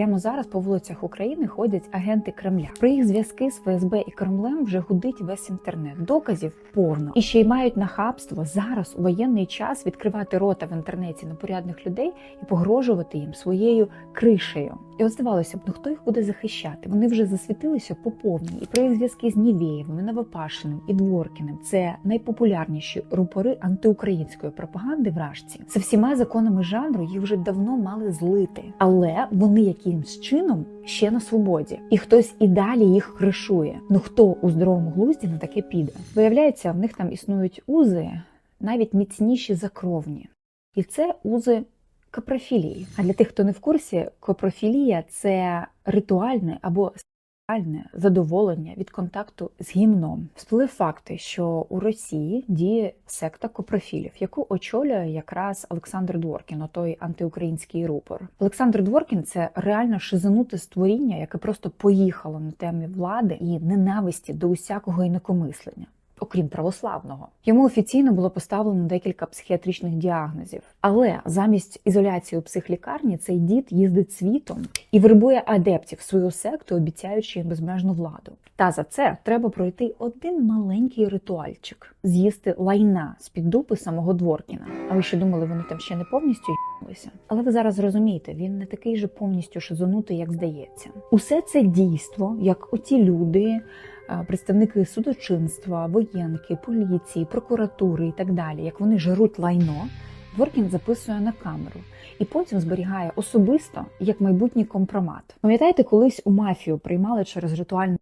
Прямо зараз по вулицях України ходять агенти Кремля. Про їх зв'язки з ФСБ і Кремлем вже гудить весь інтернет. Доказів повно і ще й мають нахабство зараз у воєнний час відкривати рота в інтернеті на порядних людей і погрожувати їм своєю кришею. І от здавалося б, ну хто їх буде захищати? Вони вже засвітилися по повній. І про їх зв'язки з Нівєєвим, Новопашиним і Дворкіним це найпопулярніші рупори антиукраїнської пропаганди в Рашці. За всіма законами жанру їх вже давно мали злити, але вони якимсь чином ще на свободі, і хтось і далі їх кришує. Ну хто у здоровому глузді на таке піде? Виявляється, в них там існують узи навіть міцніші за кровні, і це узи капрофілії. А для тих, хто не в курсі, капрофілія це ритуальне або сексуальне задоволення від контакту з гімном. Всплили факти, що у Росії діє секта копрофілів, яку очолює якраз Олександр Дворкін, отой антиукраїнський рупор. Олександр Дворкін це реально шизануте створіння, яке просто поїхало на темі влади і ненависті до усякого інакомислення. Окрім православного, йому офіційно було поставлено декілька психіатричних діагнозів. Але замість ізоляції у психлікарні цей дід їздить світом і вербує адептів в свою секту, обіцяючи їм безмежну владу. Та за це треба пройти один маленький ритуальчик з'їсти лайна з під дупи самого Дворкіна. А ви ще думали, вони там ще не повністю їлися? Але ви зараз розумієте, він не такий же повністю шизонутий, як здається. Усе це дійство, як оті люди представники судочинства, воєнки, поліції, прокуратури і так далі, як вони жируть лайно, Дворкін записує на камеру і потім зберігає особисто як майбутній компромат. Пам'ятаєте, колись у мафію приймали через ритуальне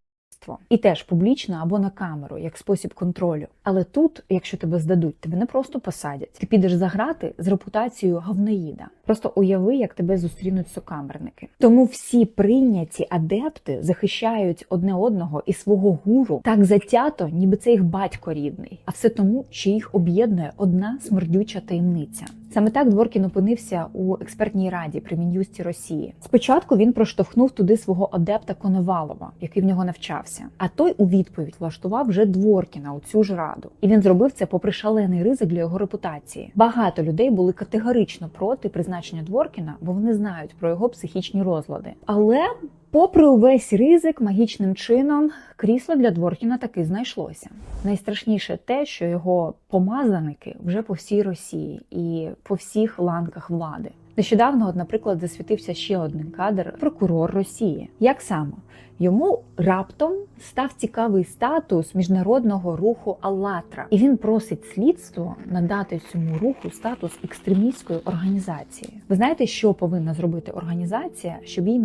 і теж публічно або на камеру, як спосіб контролю. Але тут, якщо тебе здадуть, тебе не просто посадять. Ти підеш заграти з репутацією говноїда. Просто уяви, як тебе зустрінуть сокамерники. Тому всі прийняті адепти захищають одне одного і свого гуру так затято, ніби це їх батько рідний. А все тому, що їх об'єднує одна смердюча таємниця. Саме так Дворкін опинився у експертній раді при мін'юсті Росії. Спочатку він проштовхнув туди свого адепта Коновалова, який в нього навчався. А той у відповідь влаштував вже Дворкіна у цю ж раду. І він зробив це попри шалений ризик для його репутації. Багато людей були категорично проти призначення Дворкіна, бо вони знають про його психічні розлади. Але Попри увесь ризик, магічним чином крісло для Дворкіна таки знайшлося. Найстрашніше те, що його помазаники вже по всій Росії і по всіх ланках влади. Нещодавно, от, наприклад, засвітився ще один кадр прокурор Росії. Як саме йому раптом став цікавий статус міжнародного руху Аллатра, і він просить слідство надати цьому руху статус екстремістської організації. Ви знаєте, що повинна зробити організація, щоб їй